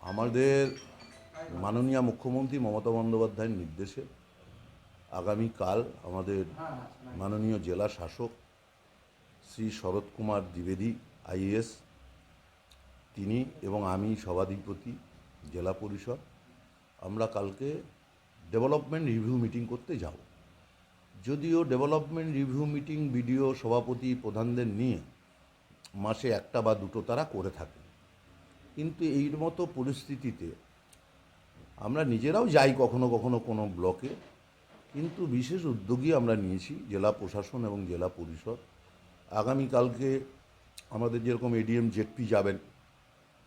আমাদের মাননীয় মুখ্যমন্ত্রী মমতা বন্দ্যোপাধ্যায়ের নির্দেশে আগামীকাল আমাদের মাননীয় জেলা শাসক শ্রী শরৎ কুমার দ্বিবেদী আইএস তিনি এবং আমি সভাধিপতি, জেলা পরিষদ, আমরা কালকে ডেভেলপমেন্ট রিভিউ মিটিং করতে যাব। যদিও ডেভেলপমেন্ট রিভিউ মিটিং বিডিও সভাপতি প্রধানদের নিয়ে মাসে একটা বা দুটো তারা করে থাকে। কিন্তু এই মতো পরিস্থিতিতে আমরা নিজেরাও যাই কখনো কখনো কোনো ব্লকে, কিন্তু বিশেষ উদ্যোগী আমরা নিয়েছি জেলা প্রশাসন এবং জেলা পরিষদ। আগামীকালকে আমাদের যেরকম এডিএম জেডপি যাবেন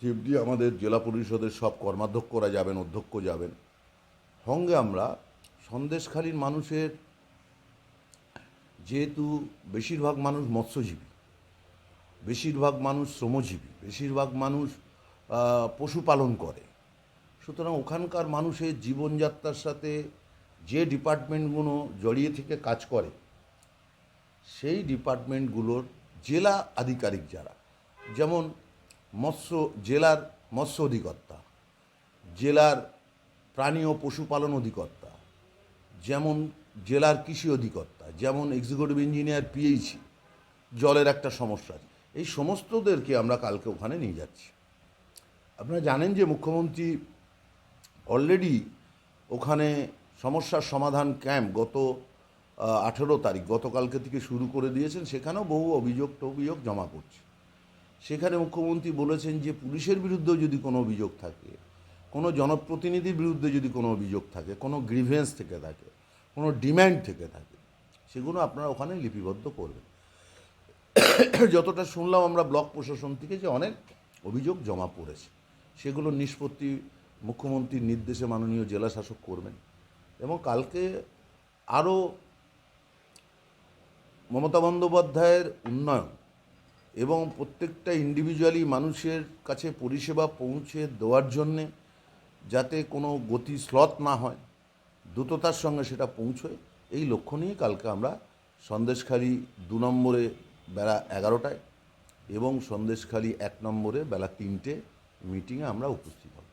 জেডপি আমাদের জেলা পরিষদের সব কর্মাধ্যক্ষরা যাবেন, অধ্যক্ষ যাবেন। সঙ্গে আমরা সন্দেশখালীর মানুষের যেহেতু বেশিরভাগ মানুষ মৎস্যজীবী, বেশিরভাগ মানুষ শ্রমজীবী, বেশিরভাগ মানুষ পশুপালন করে। সুতরাং ওখানকার মানুষের জীবনযাত্রার সাথে যে ডিপার্টমেন্টগুলো জড়িয়ে থেকে কাজ করে, সেই ডিপার্টমেন্টগুলোর জেলা আধিকারিক যারা, যেমন মৎস্য, জেলার মৎস্য অধিকর্তা, জেলার প্রাণী ও পশুপালন অধিকর্তা, যেমন জেলার কৃষি অধিকর্তা, যেমন এক্সিকিউটিভ ইঞ্জিনিয়ার পিএইচি জলের একটা সমস্যা এই সমস্তদেরকে আমরা কালকে ওখানে নিয়ে যাচ্ছি। আপনারা জানেন যে মুখ্যমন্ত্রী অলরেডি ওখানে সমস্যার সমাধান ক্যাম্প গত আঠেরো তারিখ, গতকালকে থেকে শুরু করে দিয়েছেন, সেখানেও বহু অভিযোগ টভিযোগ জমা করছে। সেখানে মুখ্যমন্ত্রী বলেছেন যে পুলিশের বিরুদ্ধেও যদি কোনো অভিযোগ থাকে, কোনো জনপ্রতিনিধির বিরুদ্ধে যদি কোনো অভিযোগ থাকে, কোনো গ্রিভেন্স থেকে থাকে, কোনো ডিম্যান্ড থেকে থাকে, সেগুলো আপনারা ওখানে লিপিবদ্ধ করবেন। যতটা শুনলাম আমরা ব্লক প্রশাসন থেকে যে অনেক অভিযোগ জমা পড়েছে। সেগুলো নিষ্পত্তি মুখ্যমন্ত্রীর নির্দেশে মাননীয় জেলা শাসক করবেন। এবং কালকে আরও মমতা বন্দ্যোপাধ্যায়ের উন্নয়ন এবং প্রত্যেকটা ইন্ডিভিজুয়ালি মানুষের কাছে পরিষেবা পৌঁছে দেওয়ার জন্যে যাতে কোনো গতি স্লথ না হয়, দ্রুততার সঙ্গে সেটা পৌঁছয়, এই লক্ষ্য নিয়ে কালকে আমরা সন্দেশখালী দু নম্বরে বেলা এগারোটায় এবং সন্দেশখালী এক নম্বরে বেলা তিনটে মিটিংয়ে আমরা উপস্থিত হব।